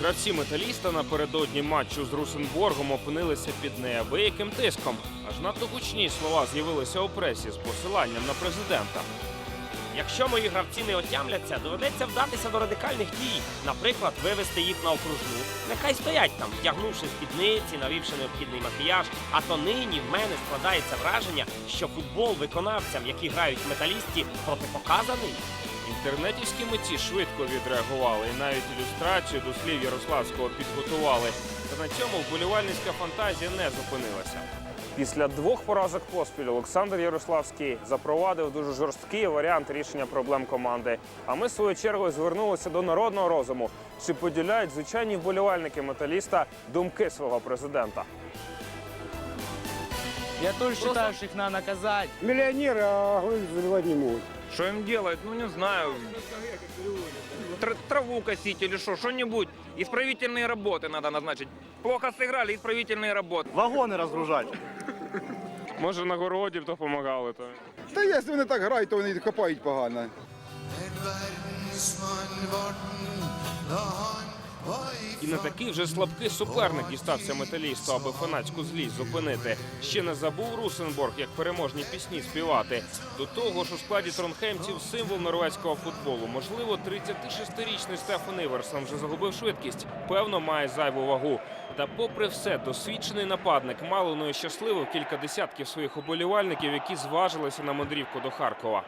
Гравці металіста напередодні матчу з Русенборгом опинилися під неабияким тиском. Аж надто гучні слова з'явилися у пресі з посиланням на президента. Якщо мої гравці не отямляться, доведеться вдатися до радикальних дій. Наприклад, вивести їх на окружну. Нехай стоять там, вдягнувши спідниці, навівши необхідний макіяж. А то нині в мене складається враження, що футбол виконавцям, які грають в металісті, протипоказаний. Інтернетівські митці швидко відреагували і навіть ілюстрацію до слів Ярославського підготували. Та на цьому вболівальницька фантазія не зупинилася. Після двох поразок поспіль Олександр Ярославський запровадив дуже жорсткий варіант рішення проблем команди. А ми, свою чергу, звернулися до народного розуму, чи поділяють звичайні вболівальники металіста думки свого президента. Я тоже считаю, что их надо наказать. Миллионеры, а вы заливать не могут. Что им делать? Ну, не знаю. Тр- траву косить или что, что-нибудь. Исправительные работы надо назначить. Плохо сыграли, исправительные работы. Вагони розгружать. Може, на городі допомагали то. Та якщо вони так грають, то вони копають погано. і не такий вже слабкий суперник дістався металісту, аби фанатську злість зупинити. Ще не забув Русенборг, як переможні пісні співати. До того ж, у складі тронхемців символ норвезького футболу. Можливо, 36-річний Стефан Іверсон вже загубив швидкість. Певно, має зайву вагу. Та, попри все, досвідчений нападник мало не щасливив кілька десятків своїх уболівальників, які зважилися на мандрівку до Харкова.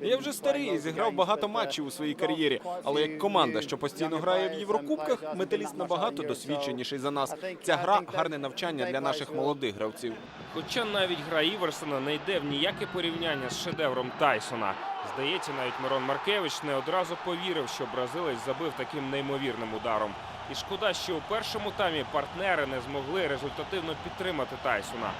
Я вже старий зіграв багато матчів у своїй кар'єрі. Але як команда, що постійно грає в Єврокубках, металіст набагато досвідченіший за нас. Ця гра гарне навчання для наших молодих гравців. Хоча навіть гра Іверсона не йде в ніяке порівняння з шедевром Тайсона. Здається, навіть Мирон Маркевич не одразу повірив, що бразилець забив таким неймовірним ударом. І шкода, що у першому таймі партнери не змогли результативно підтримати Тайсона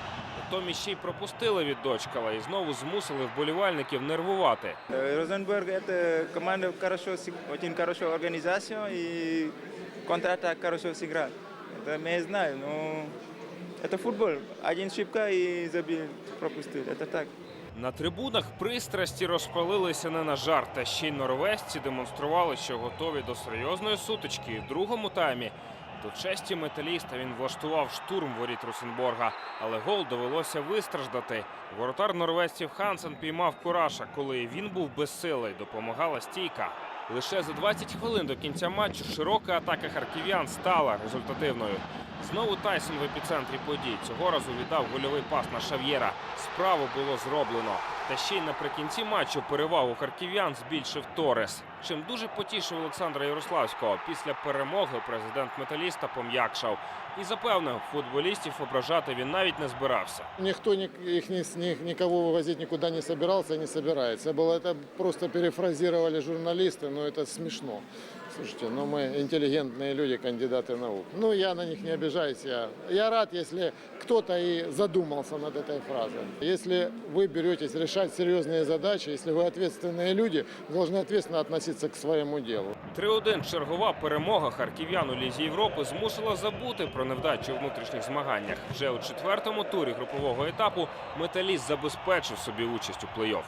Натомість ще й пропустили від дочкала і знову змусили вболівальників нервувати. Розенберг это команда хорошо, сыг- очень хорошая организация и контратак хорошо сыграл. Это мы знаем, но это футбол. Один ошибка и забил, пропустил. Это так. На трибунах пристрасті розпалилися не на жарт, та ще й норвезці демонстрували, що готові до серйозної сутички. І в другому таймі до честі металіста він влаштував штурм воріт Русенборга, але гол довелося вистраждати. Воротар норвезців Хансен піймав кураша, коли він був безсилий, допомагала стійка. Лише за 20 хвилин до кінця матчу широка атака харків'ян стала результативною. Знову Тайсон в епіцентрі подій. Цього разу віддав гольовий пас на Шав'єра. Справу було зроблено. Та ще й наприкінці матчу перевагу харків'ян збільшив Торес. Чим дуже потішив Олександра Ярославського. Після перемоги президент металіста пом'якшав і запевнив, футболістів ображати він навіть не збирався. Никто ни- их ни, ни- никого вывозить никуда не собирался и не собирается. Было это просто перефразировали журналисты, но это смешно. Слушайте, ну мы интеллигентные люди, кандидаты наук. Ну я на них не обижаюсь. Я, я рад, если кто-то и задумался над этой фразой. Если вы беретесь решать серьезные задачи, если вы ответственные люди, должны ответственно относиться к своему делу. 3-1 чергова перемога харків'ян у Лізі Європи змусила забути про невдачу у внутрішніх змаганнях. Вже у четвертому турі групового етапу металіст забезпечив собі участь у плей-офф.